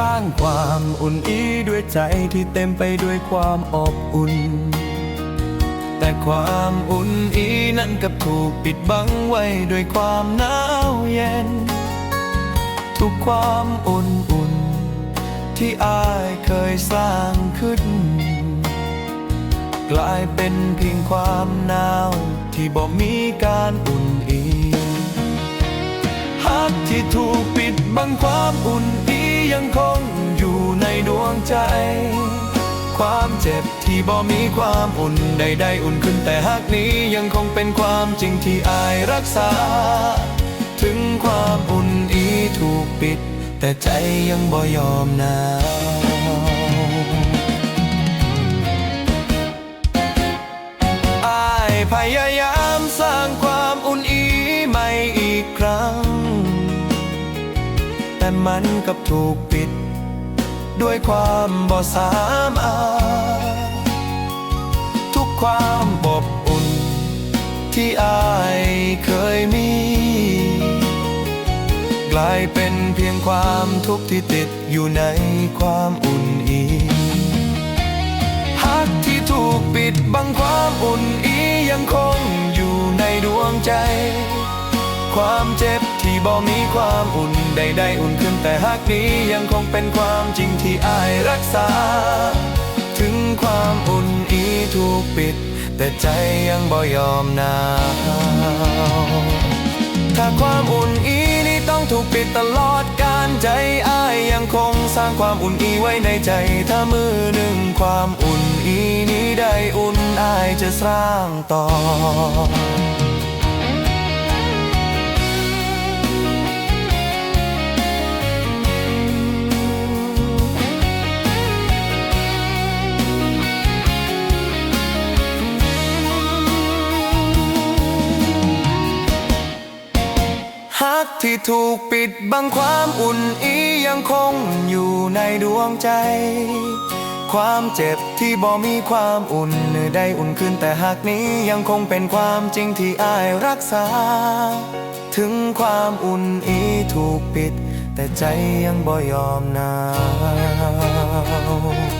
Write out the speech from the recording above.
ร้างความอุ่นอีด้วยใจที่เต็มไปด้วยความอบอุ่น แต่ความอุ่นอีนั้นกับถูกปิดบังไว้ด้วยความหนาวเย็น ทุกความอุ่นอุ่นที่อายเคยสร้างขึ้น กลายเป็นเพียงความหนาวที่บ่มีการอุ่นอีฮักที่ถูกปิดบังความอุ่นอี ยังคงอยู่ในดวงใจ ความเจ็บที่บ่มีความอุ่นใดๆอุ่นขึ้นแต่ฮักนี้ยังคงเป็นความจริงที่อายรักษา ถึงความอุ่นอีถูกปิด แต่ใจยังบ่ยอมหนาวอายพยายามสร้างความอุ่นอีใหม่อีกครั้ง แต่มันกับถูกปิด ด้วยความบ่สามาทุกความอบอุ่น ที่อายเคยมี กลายเป็นเพียงความทุกข์ที่ติดอยู่ในความอุ่นอีฮักที่ถูกปิดบังความอุ่นอียังคงอยู่ในดวงใจ ความเจ็บ บ่มีความอุ่นใดๆอุ่นขึ้นแต่ฮักนี้ยังคงเป็นความจริงที่อายรักษา ถึงความอุ่นอีถูกปิด แต่ใจยังบ่ยอมหนาวถ้าความอุ่นอีนี้ต้องถูกปิดตลอดการใจอ้ายยังคงสร้างความอุ่นอีไว้ในใจ ถ้ามือหนึ่งความอุ่นอีนี้ได้อุ่นอ้ายจะสร้างต่อักที่ถูกปิดบังความอุ่นอียังคงอยู่ในดวงใจ ความเจ็บที่บ่มีความอุ่นเนื้อได้อุ่นขึ้นแต่หากนี้ยังคงเป็นความจริงที่อายรักษา ถึงความอุ่นอีถูกปิด แต่ใจยังบ่ยอมหนาว